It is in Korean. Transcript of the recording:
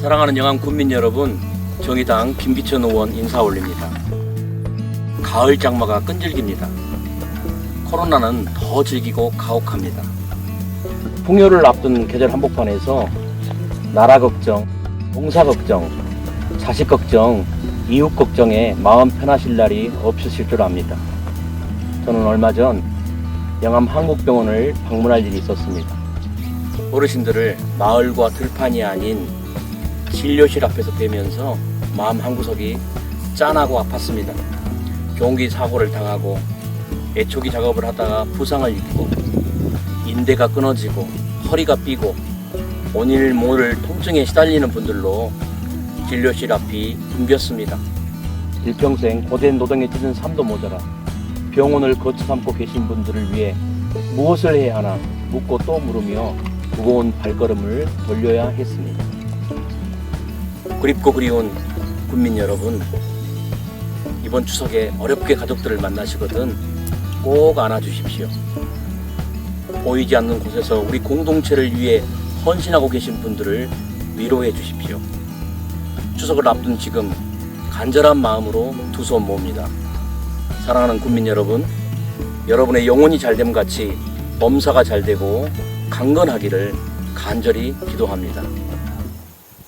사랑하는 영암 군민 여러분, 정의당 김기천 의원 인사 올립니다. 가을 장마가 끈질깁니다. 코로나는 더 즐기고 가혹합니다. 풍요를 앞둔 계절 한복판에서 나라 걱정, 봉사 걱정, 자식 걱정, 이웃 걱정에 마음 편하실 날이 없으실 줄 압니다. 저는 얼마 전 영암 한국병원을 방문할 일이 있었습니다. 어르신들을 마을과 들판이 아닌 진료실 앞에서 뵈면서 마음 한구석이 짠하고 아팠습니다. 경기 사고를 당하고 애초기 작업을 하다가 부상을 입고 인대가 끊어지고 허리가 삐고 온일 모를 통증에 시달리는 분들로 진료실 앞이 붐볐습니다. 일평생 고된 노동에 찌든 삶도 모자라 병원을 거쳐 삼고 계신 분들을 위해 무엇을 해야 하나 묻고 또 물으며 무거운 발걸음을 돌려야 했습니다. 그립고 그리운 국민 여러분, 이번 추석에 어렵게 가족들을 만나시거든 꼭 안아주십시오. 보이지 않는 곳에서 우리 공동체를 위해 헌신하고 계신 분들을 위로해 주십시오. 추석을 앞둔 지금 간절한 마음으로 두 손 모읍니다. 사랑하는 국민 여러분, 여러분의 영혼이 잘됨 같이 범사가 잘 되고 강건하기를 간절히 기도합니다.